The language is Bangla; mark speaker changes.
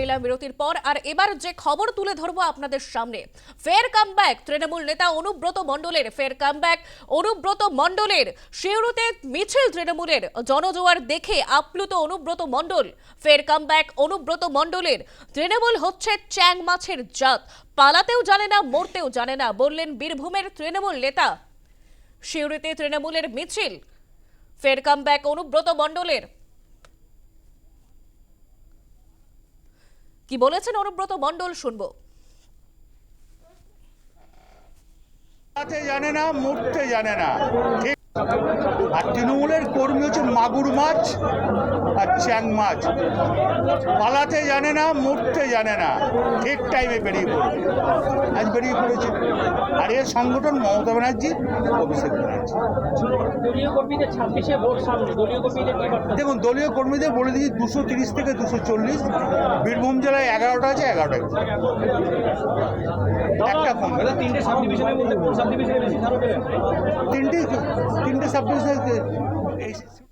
Speaker 1: নিলাম বিরতির পর, আর এবার যে খবর তুলে ধরবো আপনাদের সামনে। ফের কামব্যাক তৃণমূল নেতা অনুব্রত মণ্ডলের, ফের কামব্যাক অনুব্রত মণ্ডলের। শিউরুতে মিছিল তৃণমূলের, জনজোয়ার দেখে আপ্লুত অনুব্রত মণ্ডল। ফের কামব্যাক অনুব্রত মণ্ডলের। তৃণমূল হচ্ছে চ্যাং মাছের জাত। পালাতেও জানে না, মরতেও জানে না, বললেন বীরভূমের তৃণমূল নেতা। শিউরিতে তৃণমূলের মিছিল। ফের কামব্যাক অনুব্রত মণ্ডলের। কি বলেছেন অনুব্রত মণ্ডল শুনব।
Speaker 2: জানে না মুখতে জানে না। আর তৃণমূলের কর্মী হচ্ছে মাগুর মাছ আর চ্যাং মাছ। পালাতে জানে না মরতে জানে না। ঠিক টাইমে বেরিয়ে পড়বে। আজ বেরিয়ে পড়েছে। আর এর সংগঠন মমতা ব্যানার্জি অভিষেক ব্যানার্জি। দেখুন দলীয় কর্মীদের বলে দিচ্ছি দুশো তিরিশ থেকে দুশো চল্লিশ। বীরভূম জেলায় এগারোটা আছে এগারোটা একটা
Speaker 3: তিনটে পেলেন
Speaker 2: তিনটে essa blusa dele.